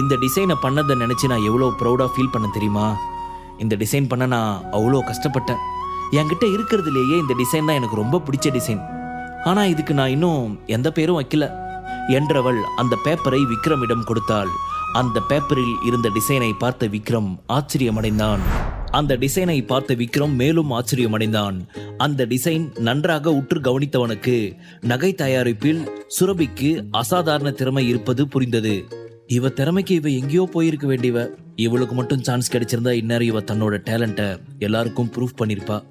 இந்த டிசைனை பண்ணதை நினச்சி நான் எவ்வளோ ப்ரௌடாக ஃபீல் பண்ண தெரியுமா? இந்த டிசைன் பண்ண நான் அவ்வளோ கஷ்டப்பட்டேன். என்கிட்ட இருக்கிறதுலேயே இந்த டிசைன் தான் எனக்கு ரொம்ப பிடிச்ச டிசைன் ஆனால் இதுக்கு நான் இன்னும் எந்த பேரும் வைக்கல. என்றவள் அந்த பேப்பரை விக்ரமிடம் கொடுத்தாள். அந்த பேப்பரில் இருந்த டிசைனை பார்த்த விக்ரம் ஆச்சரியமடைந்தான். அந்த டிசைனை பார்த்த விக்ரம் மேலும் ஆச்சரியமடைந்தான். அந்த டிசைன் நன்றாக உற்று கவனித்தவனுக்கு நகை தயாரிப்பில் சுரபிக்கு அசாதாரண திறமை இருப்பது புரிந்தது. இவ திறமைக்கு இவ எங்கேயோ போயிருக்க வேண்டியவ. இவளுக்கு மட்டும் சான்ஸ் கிடைச்சிருந்தா இந்நேரம் இவ தன்னோட டேலண்ட்டை எல்லாருக்கும் ப்ரூஃப் பண்ணிருப்பா.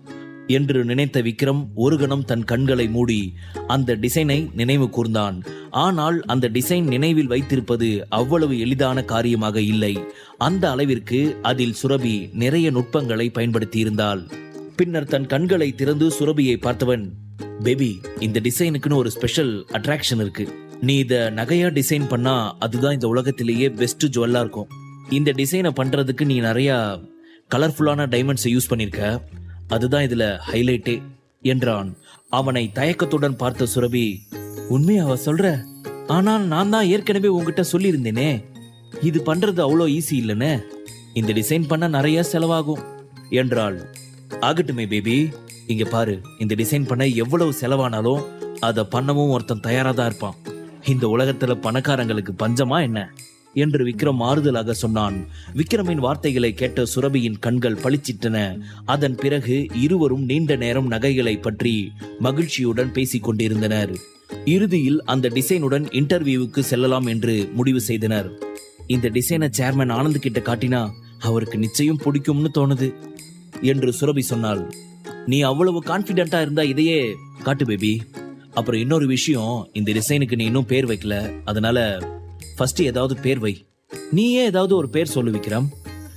என்று நினைத்த விக்ரம் ஒரு கணம் தன் கண்களை மூடி அந்த டிசைனை நினைவு கூர்ந்தான். ஆனால் அந்த டிசைன் நினைவில் வைத்திருப்பது அவ்வளவு எளிதான காரியமாக இல்லை. அந்த அளவிற்கு அதில் சுரபி நிறைய நுட்பங்களை பயன்படுத்தியிருந்தாள். பின்னர் தன் கண்களை திறந்து சுரபியை பார்த்தவன் பேபி இந்த டிசைனுக்குன்னு ஒரு ஸ்பெஷல் அட்ராக்ஷன் இருக்கு. நீ இத நகையா டிசைன் பண்ணா அதுதான் இந்த உலகத்திலேயே பெஸ்ட் ஜுவல்லா இருக்கும். இந்த டிசைனை பண்றதுக்கு நீ நிறைய கலர்ஃபுல்லான டைமண்ட்ஸை யூஸ் பண்ணிருக்க. அதுதான் இதுல ஹைலைட்டே என்றான். அவனை தயக்கத்துடன் பார்த்த சுரபி உண்மையா அவ சொல்ற? ஆனால் நான் தான் ஏற்கனவே உங்ககிட்ட சொல்லியிருந்தேனே. இது பண்றது அவ்வளோ ஈஸி இல்லைன்னு. இந்த டிசைன் பண்ண நிறைய செலவாகும் என்றாள். ஆகட்டுமே பேபி இங்க பாரு இந்த டிசைன் பண்ண எவ்வளவு செலவானாலும் அதை பண்ணவும் ஒருத்தன் தயாரா தான் இருப்பான். இந்த உலகத்துல பணக்காரங்களுக்கு பஞ்சமா என்ன? என்று விக்ரம் ஆறுதலாக சொன்னான். விக்ரமின் வார்த்தைகளை கேட்ட சுரபியின் கண்கள் பளிச்சிட்டன. அதன் பிறகு இருவரும் நீண்ட நேரம் நகைகளை பற்றி மகிழ்ச்சியுடன் பேசிக் கொண்டிருந்தனர். இறுதியில் அந்த டிசைனுடன் இன்டர்வியூவுக்கு செல்லலாம் என்று முடிவு செய்தனர். இந்த டிசைனை சேர்மன் ஆனந்த் கிட்ட காட்டினா அவருக்கு நிச்சயம் பிடிக்கும்னு தோணுது என்று சுரபி சொன்னாள். நீ அவ்வளவு கான்பிடென்ட்டா இருந்தா இதையே காட்டு பேபி அப்புறம் இன்னொரு விஷயம் இந்த டிசைனுக்கு நீ இன்னும் பேர் வைக்கல அதனால ஃபர்ஸ்ட் ஏதாவது பேர் வை. நீயே ஏதாவது ஒரு பேர் சொல்லு விக்ரம்.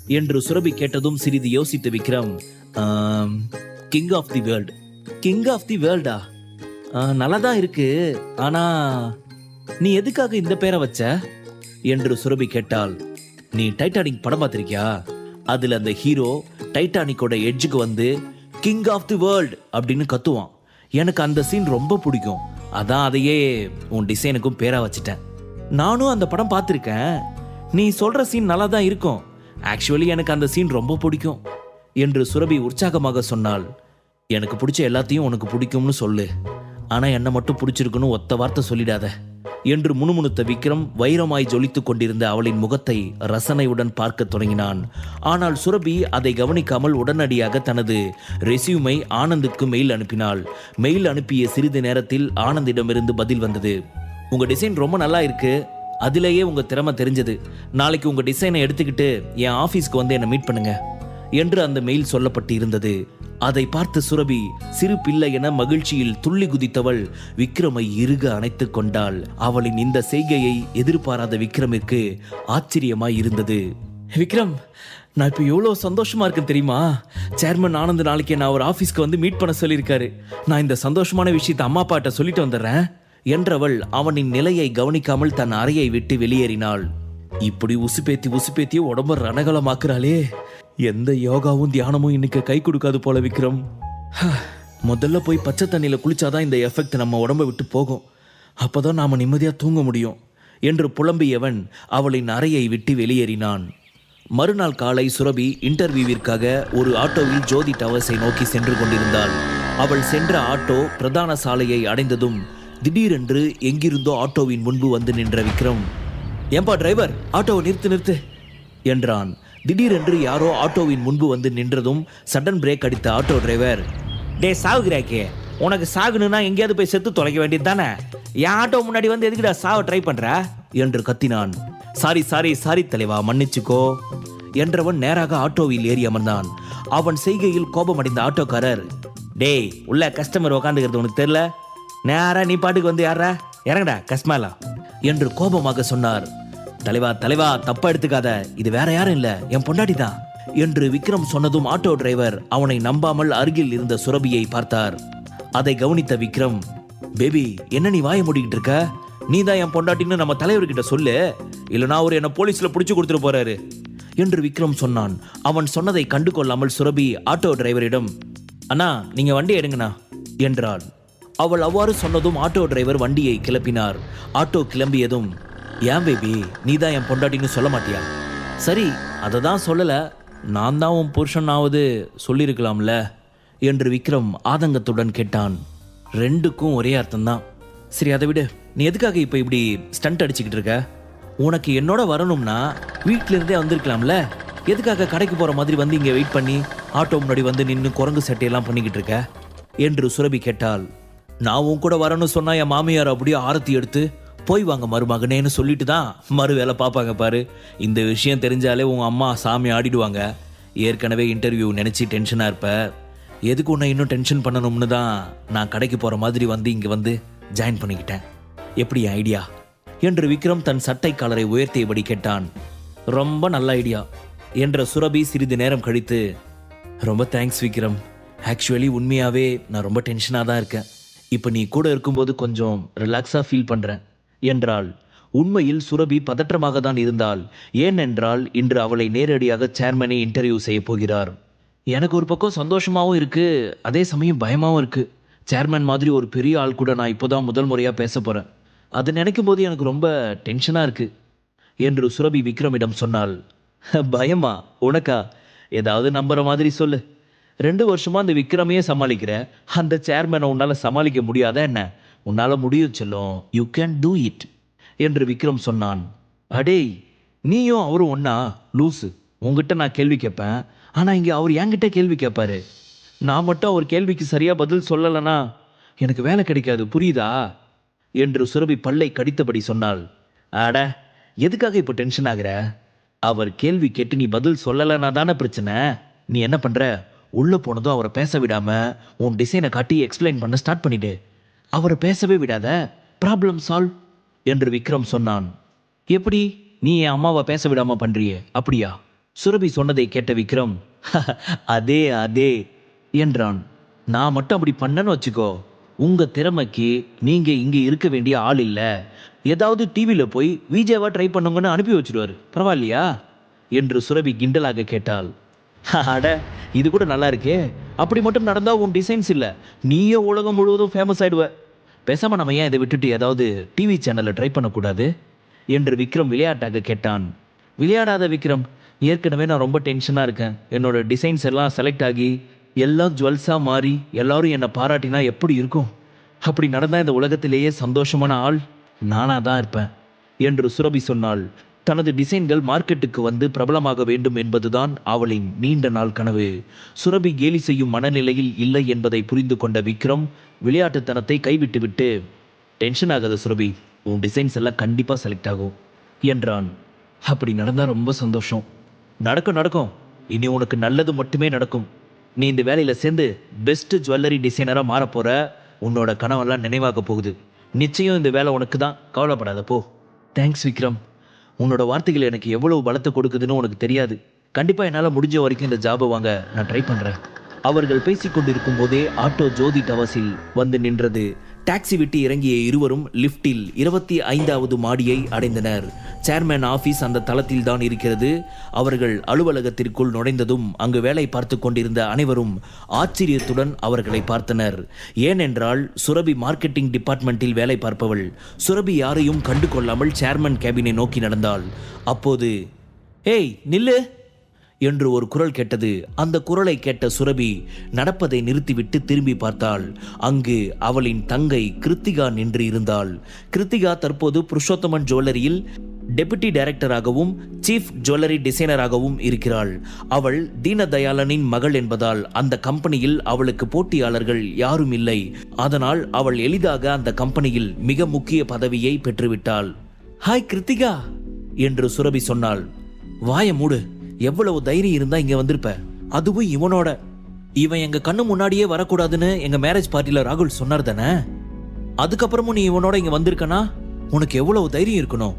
என்று சுரபி கேட்டதும் சிறிது யோசித்த Vikram king of the world king of the வேர்ல்டா நல்லா தான் இருக்கு. ஆனா நீ எதுக்காக இந்த பேரை வச்ச? என்று சுரபி கேட்டால் நீ டைட்டானிக் படம் பார்த்திருக்கியா? அதுல அந்த ஹீரோ டைட்டானிக்கோட எட்ஜுக்கு வந்து கிங் ஆஃப் தி வேர்ல்ட் அப்படின்னு கத்துவான். எனக்கு அந்த சீன் ரொம்ப பிடிக்கும். அதான் அதையே உன் டிசைனுக்கும் பேரா வச்சிட்டேன். நானும் அந்த படம் பார்த்துருக்கேன். நீ சொல்ற சீன் நல்லா தான் இருக்கும். ஆக்சுவலி எனக்கு அந்த சீன் ரொம்ப பிடிக்கும். என்று சுரபி உற்சாகமாக சொன்னால் எனக்கு பிடிச்ச எல்லாத்தையும் உனக்கு பிடிக்கும்னு சொல்லு. ஆனால் என்னை மட்டும் பிடிச்சிருக்குன்னு ஒத்த வார்த்தை சொல்லிடாத. என்று முணுமுணுத்த விக்ரம் வைரமாய் ஜொலித்துக் கொண்டிருந்த அவளின் முகத்தை ரசனையுடன் பார்க்கத் தொடங்கினான். ஆனால் சுரபி அதை கவனிக்காமல் உடனடியாக தனது ரெசியூமை ஆனந்துக்கு மெயில் அனுப்பினாள். மெயில் அனுப்பிய சிறிது நேரத்தில் ஆனந்திடமிருந்து பதில் வந்தது. உங்க டிசைன் ரொம்ப நல்லா இருக்கு. அதிலேயே உங்க திறமை தெரிஞ்சது. நாளைக்கு உங்க டிசைனை எடுத்துக்கிட்டு என் ஆபீஸ்க்கு வந்து என்னை மீட் பண்ணுங்க. என்று அந்த மெயில் சொல்லப்பட்டு இருந்தது அதை பார்த்த சுரபி சிறு பிள்ளை என மகிழ்ச்சியில் துள்ளி குதித்தவள் விக்ரமை இறுக அணைத்துக் கொண்டாள். அவளின் இந்த செய்கையை எதிர்பாராத விக்ரமிற்கு ஆச்சரியமாய் இருந்தது. விக்ரம் நான் இப்போ எவ்வளோ சந்தோஷமா இருக்கேன் தெரியுமா? சேர்மன் ஆனந்த் நாளைக்கு நான் ஒரு ஆஃபீஸ்க்கு வந்து மீட் பண்ண சொல்லியிருக்காரு. நான் இந்த சந்தோஷமான விஷயத்தை அம்மா அப்பாட்ட சொல்லிட்டு வந்துடுறேன் என்றவள் அவனின் நிலையை கவனிக்காமல் தன் அறையை விட்டு வெளியேறினாள். இப்படி உசுப்பேத்தி உசுப்பேத்தி உடம்ப ரணகலமாக்குறாளே. எந்த யோகாவும் தியானமும் இன்னைக்கு கை கொடுக்காது போல விக்ரம். ஹ, முதல்ல போய் பச்சை தண்ணியில் குளிச்சாதான் இந்த எஃபெக்ட் நம்ம உடம்ப விட்டு போகும். அப்போதான் நாம் நிம்மதியாக தூங்க முடியும். என்று புலம்பியவன் அவளின் அறையை விட்டு வெளியேறினான். மறுநாள் காலை சுரபி இன்டர்வியூவிற்காக ஒரு ஆட்டோவில் ஜோதி டவர்ஸை நோக்கி சென்று கொண்டிருந்தாள். அவள் சென்ற ஆட்டோ பிரதான சாலையை அடைந்ததும் திடீரென்று எங்கிருந்தோ ஆட்டோவின் முன்பு வந்து நின்ற விக்ரம். ஏன்பா டிரைவர் ஆட்டோவை நிறுத்து நிறுத்து என்றான். திடீரென்று யாரோ ஆட்டோவின் முன்பு வந்து நின்றதும் சடன் பிரேக் அடித்த ஆட்டோ டிரைவர் டே சாவுகிறாக்கே உனக்கு சாகுனுனா எங்கேயாவது போய் செத்து தொலைக்க வேண்டியது தானே? என் ஆட்டோ முன்னாடி வந்து எதுக்குடா சாவ ட்ரை பண்ற? என்று கத்தினான். சாரி சாரி சாரி தலைவா மன்னிச்சுக்கோ என்றவன் நேராக ஆட்டோவில் ஏறி அமர்ந்தான். அவன் செய்கையில் கோபமடைந்த ஆட்டோக்காரர் டேய் உள்ள கஸ்டமர் உக்காந்துக்கிறது உனக்கு தெரியல? நேரா நீ பாட்டுக்கு வந்து யாரா இறங்கடா கஸ்மாலா என்று கோபமாக சொன்னார். தலைவா தலைவா தப்பா எடுத்துக்காத. இது வேற யாரும் இல்ல. என் பொண்டாட்டி தான். என்று விக்ரம் சொன்னதும் ஆட்டோ டிரைவர் அவனை நம்பாமல் அருகில் இருந்த சுரபியை பார்த்தார். அதை கவனித்த விக்ரம் பேபி என்ன நீ வாய மூடிக்கிட்டு இருக்க? நீ தான் என் பொண்டாட்டின்னு நம்ம தலைவர்கிட்ட சொல்லு. இல்லைனா அவர் என்ன போலீஸ்ல பிடிச்சி கொடுத்துட்டு போறாரு. என்று விக்ரம் சொன்னான். அவன் சொன்னதை கண்டு கொள்ளாமல் சுரபி ஆட்டோ டிரைவரிடம் அண்ணா நீங்க வண்டி எடுங்கண்ணா. என்றாள். அவள் அவ்வாறு சொன்னதும் ஆட்டோ டிரைவர் வண்டியை கிளப்பினார். ஆட்டோ கிளம்பியதும் ஏன் பேபி நீ தான் என் பொண்டாட்டின்னு சொல்ல மாட்டியா? சரி அதை தான் சொல்லலை. நான் தான் உன் புருஷனாவது சொல்லியிருக்கலாம்ல? என்று விக்ரம் ஆதங்கத்துடன் கேட்டான். ரெண்டுக்கும் ஒரே அர்த்தம்தான். சரி அதை விடு. நீ எதுக்காக இப்போ இப்படி ஸ்டண்ட் அடிச்சுக்கிட்டு இருக்க? உனக்கு என்னோட வரணும்னா வீட்டிலிருந்தே வந்திருக்கலாம்ல? எதுக்காக கடைக்கு போகிற மாதிரி வந்து இங்கே வெயிட் பண்ணி ஆட்டோ முன்னாடி வந்து நின்று குரங்கு சட்டையெல்லாம் பண்ணிக்கிட்டு இருக்க? என்று சுரபி கேட்டாள். நான் உன் கூட வரணும்னு சொன்னா என் மாமியார் அப்படியே ஆரத்தி எடுத்து போய் வாங்க மருமகனேன்னு சொல்லிட்டு தான் மறு வேலை பார்ப்பாங்க பாரு. இந்த விஷயம் தெரிஞ்சாலே உங்கள் அம்மா சாமி ஆடிடுவாங்க. ஏற்கனவே இன்டர்வியூ நினச்சி டென்ஷனாக இருப்ப. எதுக்கு உன்னை இன்னும் டென்ஷன் பண்ணணும்னு தான் நான் கடைக்கு போகிற மாதிரி வந்து இங்கே வந்து ஜாயின் பண்ணிக்கிட்டேன். எப்படி என் ஐடியா என்று விக்ரம் தன் சட்டை காலரை உயர்த்தியபடி கேட்டான். ரொம்ப நல்ல ஐடியா என்ற சுரபி சிறிது நேரம் கழித்து ரொம்ப தேங்க்ஸ் விக்ரம். ஆக்சுவலி உண்மையாகவே நான் ரொம்ப டென்ஷனாக தான் இருக்கேன். இப்போ நீ கூட இருக்கும்போது கொஞ்சம் ரிலாக்ஸாக ஃபீல் பண்ணுறேன் என்றாள். உண்மையில் சுரபி பதற்றமாக தான் இருந்தாள். ஏனென்றால் இன்று அவளை நேரடியாக சேர்மனை இன்டர்வியூ செய்ய போகிறார். எனக்கு ஒரு பக்கம் சந்தோஷமாகவும் இருக்கு அதே சமயம் பயமாகவும் இருக்கு. சேர்மன் மாதிரி ஒரு பெரிய ஆள் கூட நான் இப்போதான் முதல் முறையாக பேச போகிறேன் அது நினைக்கும் போது எனக்கு ரொம்ப டென்ஷனாக இருக்கு என்று சுரபி விக்ரமிடம் சொன்னாள். பயமா உனக்கா? ஏதாவது நம்புற மாதிரி சொல்லு. ரெண்டு வருஷமா அந்த விக்ரமையே சமாளிக்கிற அந்த சேர்மனை உன்னால சமாளிக்க முடியாத என்ன? உன்னால் முடியும் செல்லும். யூ கேன் டூ இட் என்று விக்ரம் சொன்னான். அடேய் நீயும் அவரும் ஒன்றா லூசு உங்ககிட்ட நான் கேள்வி கேட்பேன் ஆனால் இங்கே அவர் என்கிட்ட கேள்வி கேட்பாரு நான் மட்டும் அவர் கேள்விக்கு சரியாக பதில் சொல்லலைனா எனக்கு வேலை கிடைக்காது புரியுதா? என்று சுரபி பல்லை கடித்தபடி சொன்னாள். அட எதுக்காக இப்போ டென்ஷன் ஆகுற? அவர் கேள்வி கேட்டு நீ பதில் சொல்லலைனா தானே பிரச்சனை? நீ என்ன பண்ணுற உள்ளே போனதும் அவரை பேச விடாமல் உன் டிசைனை காட்டி எக்ஸ்பிளைன் பண்ண ஸ்டார்ட் பண்ணிவிடு அவரை பேசவே விடாத ப்ராப்ளம் சால்வ் என்று விக்ரம் சொன்னான். எப்படி? நீ என் அம்மாவை பேச விடாம பண்ணுறியே அப்படியா? சுரபி சொன்னதை கேட்ட விக்ரம் அதே அதே என்றான். நான் மட்டும் அப்படி பண்ணேன்னு வச்சுக்கோ உங்க திறமைக்கு நீங்க இங்க இருக்க வேண்டிய ஆள் இல்ல. ஏதாவது டிவியில போய் விஜேவா ட்ரை பண்ணுங்கன்னு அனுப்பி வச்சிருவாரு. பரவாயில்லையா? என்று சுரபி கிண்டலாக கேட்டாள். அட இது கூட நல்லா இருக்கே. அப்படி மட்டும் நடந்தா உன் டிசைன்ஸ் இல்ல. நீயே உலகம் முழுவதும் ஃபேமஸ் ஆயிடுவ. பேசாமல் நம்ம ஏன் இதை விட்டுட்டு ஏதாவது டிவி சேனலில் ட்ரை பண்ணக்கூடாது? என்று விக்ரம் விளையாட்டாக கேட்டான். விளையாடாத விக்ரம் ஏற்கனவே நான் ரொம்ப டென்ஷனாக இருக்கேன். என்னோட டிசைன்ஸ் எல்லாம் செலக்ட் ஆகி எல்லாம் ஜுவல்ஸாக மாறி எல்லாரும் என்னை பாராட்டினா எப்படி இருக்கும்? அப்படி நடந்தால் இந்த உலகத்திலேயே சந்தோஷமான ஆள் நானாக தான் இருப்பேன் என்று சுரபி சொன்னாள். தனது டிசைன்கள் மார்க்கெட்டுக்கு வந்து பிரபலமாக வேண்டும் என்பதுதான் அவளின் நீண்ட நாள் கனவு. சுரபி கேலி செய்யும் மனநிலையில் இல்லை என்பதை புரிந்து கொண்ட விக்ரம் விளையாட்டுத்தனத்தை கைவிட்டுவிட்டு டென்ஷன் ஆகாத சுரபி உன் டிசைன்ஸ் எல்லாம் கண்டிப்பாக செலக்ட் ஆகும் என்றான். அப்படி நடந்தால் ரொம்ப சந்தோஷம். நடக்கும் நடக்கும். இனி உனக்கு நல்லது மட்டுமே நடக்கும். நீ இந்த வேலையில் சேர்ந்து பெஸ்ட் ஜுவல்லரி டிசைனராக மாறப்போகிற உன்னோட கனவெல்லாம் நினைவாக போகுது. நிச்சயம் இந்த வேலை உனக்கு தான் கவலைப்படாத போ. தேங்க்ஸ் விக்ரம். உன்னோட வார்த்தைகள் எனக்கு எவ்வளவு பலத்தை கொடுக்குதுன்னு உனக்கு தெரியாது. கண்டிப்பாக என்னால் முடிஞ்ச வரைக்கும் இந்த ஜாபை வாங்க நான் ட்ரை பண்ணுறேன் அவர்கள் பேசிக்கொண்டிருக்கும் போதே ஆட்டோ ஜோதி டவர்ஸில் வந்து நின்றது. டாக்ஸி விட்டு இறங்கிய இருவரும் லிப்டில் இருபத்தி ஐந்தாவது மாடியை அடைந்தனர். சேர்மேன் ஆபீஸ் அந்த தளத்தில் தான் இருக்கிறது. அவர்கள் அலுவலகத்திற்குள் நுழைந்ததும் அங்கு வேலை பார்த்து கொண்டிருந்த அனைவரும் ஆச்சரியத்துடன் அவர்களை பார்த்தனர். ஏனென்றால் சுரபி மார்க்கெட்டிங் டிபார்ட்மெண்ட்டில் வேலை பார்ப்பவள். சுரபி யாரையும் கண்டு கொள்ளாமல் சேர்மன் கேபினை நோக்கி நடந்தாள். அப்போது ஏய் நில்லு! என்று ஒரு குரல் கேட்டது. அந்த குரலை கேட்ட சுரபி நடப்பதை நிறுத்திவிட்டு திரும்பி பார்த்தாள். அங்கு அவளின் தங்கை கிருத்திகா நின்று இருந்தாள். கிருத்திகா தற்போது புருஷோத்தமன் ஜுவல்லரியில் டெபுட்டி டைரக்டராகவும் சீஃப் ஜுவல்லரி டிசைனராகவும் இருக்கிறாள். அவள் தீனதயாளனின் மகள் என்பதால் அந்த கம்பெனியில் அவளுக்கு போட்டியாளர்கள் யாரும் இல்லை. அதனால் அவள் எளிதாக அந்த கம்பெனியில் மிக முக்கிய பதவியை பெற்றுவிட்டாள். ஹாய் கிருத்திகா! என்று சுரபி சொன்னாள். வாய மூடு. எவ்வளவு தைரியம் இருந்தா இங்க வந்திருப்ப? அதுவும் இவனோட. இவன் எங்க கண்ணு முன்னாடியே வரக்கூடாதுன்னு எங்க மேரேஜ் பார்ட்டில ராகுல் சொன்னார் தானே? அதுக்கப்புறமும் நீ இவனோட இங்க வந்திருக்கனா? உனக்கு எவ்வளவு தைரியம் இருக்கணும்?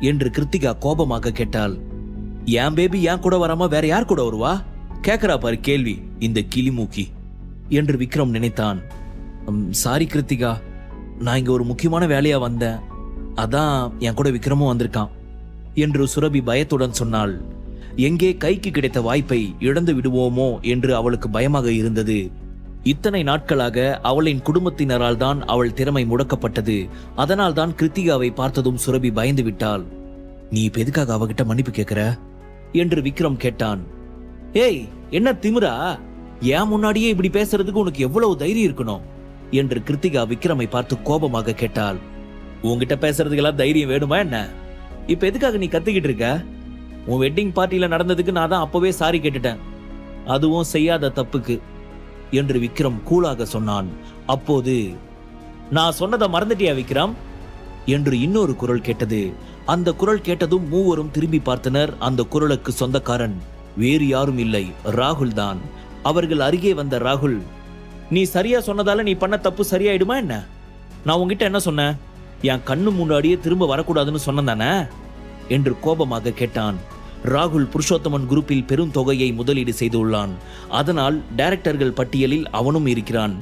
என்று கிருத்திகா கோபமாக கேட்டாள். என் பேபி ஏன் கூட வராம வேற யார் கூட வருவா? கேக்குறா பாரு கேள்வி இந்த கிளிமூக்கி என்று விக்ரம் நினைத்தான். சாரி கிருத்திகா நான் இங்க ஒரு முக்கியமான வேலையா வந்தேன். அதான் என் கூட விக்ரமும் வந்திருக்கான் என்று சுரபி பயத்துடன் சொன்னாள். எங்கே கைக்கு கிடைத்த வாய்ப்பை இழந்து விடுவோமோ என்று அவளுக்கு பயமாக இருந்தது. இத்தனை நாட்களாக அவளின் குடும்பத்தினரால் தான் அவள் திறமை முடக்கப்பட்டது. அதனால் தான் கிருத்திகாவை பார்த்ததும் சுரபி பயந்து விட்டாள். நீ இப்ப எதுக்காக அவகிட்ட மன்னிப்பு கேட்கிற என்று விக்ரம் கேட்டான். ஏய் என்ன திமிரா ஏன் முன்னாடியே இப்படி பேசுறதுக்கு உனக்கு எவ்வளவு தைரியம் இருக்கணும்? என்று கிருத்திகா விக்ரமை பார்த்து கோபமாக கேட்டாள். உன்கிட்ட பேசுறதுக்கெல்லாம் தைரியம் வேணுமா என்ன? இப்ப எதுக்காக நீ கத்துக்கிட்டு இருக்க? உன் வெட்டிங் பார்ட்டியில் நடந்ததுக்கு நான் தான் அப்போவே சாரி கேட்டுட்டேன். அதுவும் செய்யாத தப்புக்கு என்று விக்ரம் கூலாக சொன்னான். அப்போது நான் சொன்னதை மறந்துட்டியா விக்ரம்? என்று இன்னொரு குரல் கேட்டது. அந்த குரல் கேட்டதும் மூவரும் திரும்பி பார்த்தனர். அந்த குரலுக்கு சொந்தக்காரன் வேறு யாரும் இல்லை ராகுல் தான். அவர்கள் அருகே வந்த ராகுல் நீ சரியா சொன்னதால நீ பண்ண தப்பு சரியாயிடுமா என்ன? நான் உங்ககிட்ட என்ன சொன்னேன்? என் கண்ணு முன்னாடியே திரும்ப வரக்கூடாதுன்னு சொன்னேன் தானே? என்று கோபமாக கேட்டான். ராகுல் புருஷோத்தமன் குரூப்பில் பெரும் தொகையை முதலீடு செய்துள்ளான். அதனால் டைரக்டர்கள் பட்டியலில் அவனும் இருக்கிறான்.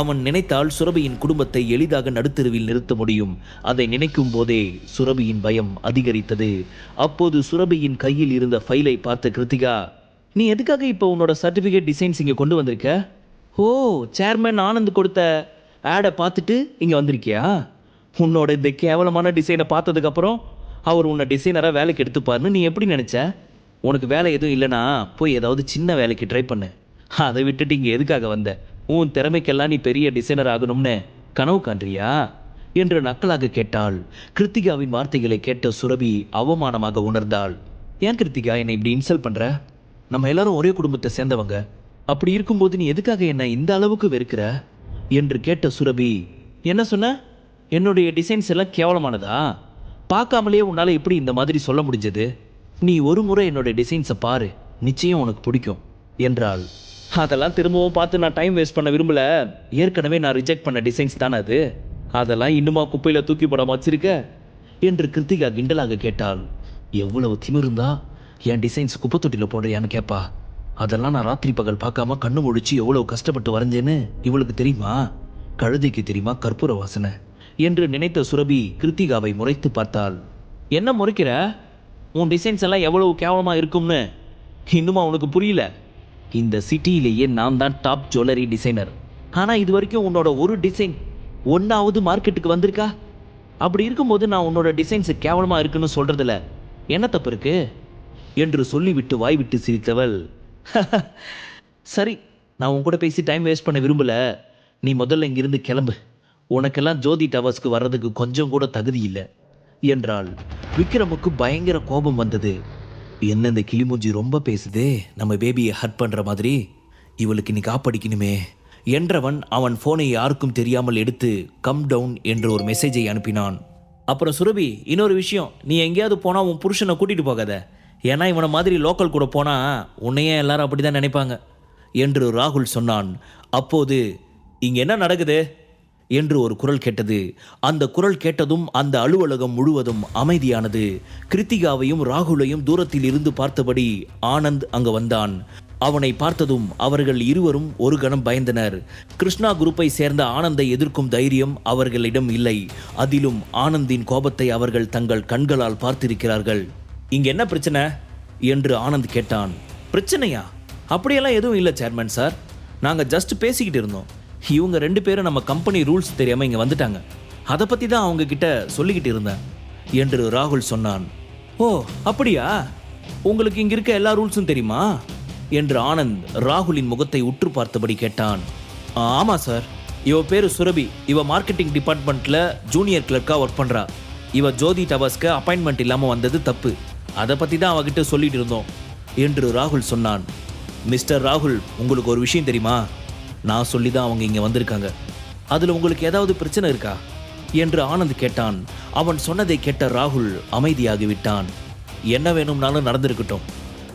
அவன் நினைத்தால் சுரபியின் குடும்பத்தை எளிதாக நடுத்தருவில் நிறுத்த முடியும். அதை நினைக்கும் போதே சுரபியின் பயம் அதிகரித்தது. அப்போது சுரபியின் கையில் இருந்த ஃபைலை பார்த்த கிருத்திகா நீ எதுக்காக இப்போ உன்னோட சர்டிஃபிகேட் டிசைன்ஸ் இங்கே கொண்டு வந்திருக்க? ஓ சேர்மேன் ஆனந்த் கொடுத்த ஆடை பார்த்துட்டு இங்கே வந்திருக்கியா? உன்னோட இந்த கேவலமான டிசைனை பார்த்ததுக்கப்புறம் அவர் உன்னை டிசைனராக வேலைக்கு எடுத்துப்பாருன்னு நீ எப்படி நினச்ச? உனக்கு வேலை எதுவும் இல்லைனா போய் ஏதாவது சின்ன வேலைக்கு ட்ரை பண்ணு. அதை விட்டுட்டு இங்கே எதுக்காக வந்த? உன் திறமைக்கெல்லாம் நீ பெரிய டிசைனர் ஆகணும்னு கனவு காண்றியா? என்று நக்கலாக கேட்டாள். கிருத்திகாவின் வார்த்தைகளை கேட்ட சுரபி அவமானமாக உணர்ந்தாள். ஏன் கிருத்திகா என்னை இப்படி இன்சல்ட் பண்ற? நம்ம எல்லாரும் ஒரே குடும்பத்தை சேர்ந்தவங்க. அப்படி இருக்கும்போது நீ எதுக்காக என்னை இந்த அளவுக்கு வெறுக்கிற? என்று கேட்ட சுரபி என்ன சொன்ன? என்னுடைய டிசைன்ஸ் எல்லாம் கேவலமானதா? பார்க்காமலே உன்னால் எப்படி இந்த மாதிரி சொல்ல முடிஞ்சது? நீ ஒரு முறை என்னோட டிசைன்ஸை பாரு. நிச்சயம் உனக்கு பிடிக்கும் என்றாள். அதெல்லாம் திரும்பவும் பார்த்து நான் டைம் வேஸ்ட் பண்ண விரும்பல. ஏற்கனவே நான் ரிஜெக்ட் பண்ண டிசைன்ஸ் தானே அது? அதெல்லாம் இன்னுமா குப்பையில் தூக்கி போடாம வச்சிருக்க? என்று கிருத்திகா கிண்டலாக கேட்டாள். எவ்வளவு திமிருந்தா என் டிசைன்ஸ் குப்பை தொட்டியில் போடுறியான்னு கேட்பா அதெல்லாம் நான் ராத்திரி பகல் பார்க்காம கண்ணு முழிச்சு எவ்வளவு கஷ்டப்பட்டு வரைஞ்சேன்னு இவளுக்கு தெரியுமா? கழுதைக்கு தெரியுமா? கற்பூர வாசனை. என்று நினைத்த சுரபி கிருத்திகாவை முறைத்து பார்த்தாள். என்ன முறைக்கிற? உன் டிசைன்ஸ் எல்லாம் எவ்வளவு கேவலமாக இருக்கும்னு. இன்னுமா உனக்கு புரியல? இந்த சிட்டியிலேயே நான் தான் டாப் ஜுவல்லரி டிசைனர் ஆனால் இது வரைக்கும் உன்னோட ஒரு டிசைன் ஒன்றாவது மார்க்கெட்டுக்கு வந்திருக்கா? அப்படி இருக்கும்போது நான் உன்னோட டிசைன்ஸ் கேவலமாக இருக்குன்னு சொல்கிறதுல என்ன தப்பு இருக்கு? என்று சொல்லிவிட்டு வாய்விட்டு சிரித்தவள். சரி நான் உன் கூட பேசி டைம் வேஸ்ட் பண்ண விரும்பல. நீ முதல்ல இங்கிருந்து கிளம்பு. உனக்கெல்லாம் ஜோதி டவர்ஸ்க்கு வர்றதுக்கு கொஞ்சம் கூட தகுதி இல்லை என்றால் விக்ரமுக்கு பயங்கர கோபம் வந்தது. என்ன இந்த கிளிமூஞ்சி ரொம்ப பேசுதே? நம்ம பேபியை ஹர்ட் பண்ணுற மாதிரி. இவளுக்கு இன்னைக்கு காப்பாடிக்கணுமே என்றவன் அவன் ஃபோனை யாருக்கும் தெரியாமல் எடுத்து கம் டவுன் என்று ஒரு மெசேஜை அனுப்பினான். அப்புறம் சுரபி இன்னொரு விஷயம். நீ எங்கேயாவது போனால் உன் புருஷனை கூட்டிகிட்டு போகாத. ஏன்னா இவனை மாதிரி லோக்கல் கூட போனால் உன்னையே எல்லாரும் அப்படிதான் நினைப்பாங்க. என்று ராகுல் சொன்னான். அப்போது இங்கே என்ன நடக்குது? என்று ஒரு குரல் கேட்டது. அந்த குரல் கேட்டதும் அந்த அலுவலகம் முழுவதும் அமைதியானது. கிருத்திகாவையும் ராகுலையும் தூரத்தில் இருந்து பார்த்தபடி ஆனந்த் அங்கு வந்தான். அவனை பார்த்ததும் அவர்கள் இருவரும் ஒரு கணம் பயந்தனர். கிருஷ்ணா குரூப்பை சேர்ந்த ஆனந்தை எதிர்க்கும் தைரியம் அவர்களிடம் இல்லை. அதிலும் ஆனந்தின் கோபத்தை அவர்கள் தங்கள் கண்களால் பார்த்திருக்கிறார்கள். இங்க என்ன பிரச்சனை? என்று ஆனந்த் கேட்டான். பிரச்சனையா? அப்படியெல்லாம் எதுவும் இல்லை சேர்மன் சார். நாங்கள் ஜஸ்ட் பேசிக்கிட்டு இருந்தோம். இவங்க ரெண்டு பேரும் நம்ம கம்பெனி ரூல்ஸ் தெரியாமல் இங்கே வந்துட்டாங்க. அதை பற்றி தான் அவங்க கிட்ட சொல்லிக்கிட்டு இருந்தேன். என்று ராகுல் சொன்னான். ஓ அப்படியா? உங்களுக்கு இங்கே இருக்க எல்லா ரூல்ஸும் தெரியுமா? என்று ஆனந்த் ராகுலின் முகத்தை உற்று பார்த்தபடி கேட்டான். ஆமாம் சார் இவ பேர் சுரபி. இவ மார்க்கெட்டிங் டிபார்ட்மெண்ட்டில் ஜூனியர் கிளர்க்காக ஒர்க் பண்ணுறா இவ ஜோதி டவர்ஸ்க்கு அப்பாயின்மெண்ட் இல்லாமல் வந்தது தப்பு. அதை பற்றி தான் அவகிட்ட சொல்லிட்டு இருந்தோம் என்று ராகுல் சொன்னான். மிஸ்டர் ராகுல் உங்களுக்கு ஒரு விஷயம் தெரியுமா? நான் சொல்லி தான் அவங்க இங்கே வந்திருக்காங்க. அதில் உங்களுக்கு ஏதாவது பிரச்சனை இருக்கா? என்று ஆனந்த் கேட்டான். அவன் சொன்னதை கேட்ட ராகுல் அமைதியாகி விட்டான். என்ன வேணும்னாலும் நடந்திருக்கட்டும்.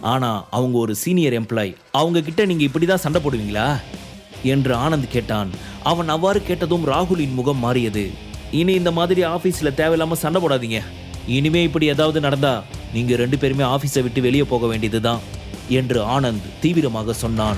ஆனால் அவங்க ஒரு சீனியர் எம்ப்ளாய் அவங்க கிட்ட இப்படி தான் சண்டை போடுவீங்களா? என்று ஆனந்த் கேட்டான். அவன் அவ்வாறு கேட்டதும் ராகுலின் முகம் மாறியது. இனி இந்த மாதிரி ஆஃபீஸில் தேவையில்லாமல் சண்டை போடாதீங்க. இனிமே இப்படி ஏதாவது நடந்தா நீங்கள் ரெண்டு பேருமே ஆஃபீஸை விட்டு வெளியே போக வேண்டியதுதான் என்று ஆனந்த் தீவிரமாக சொன்னான்.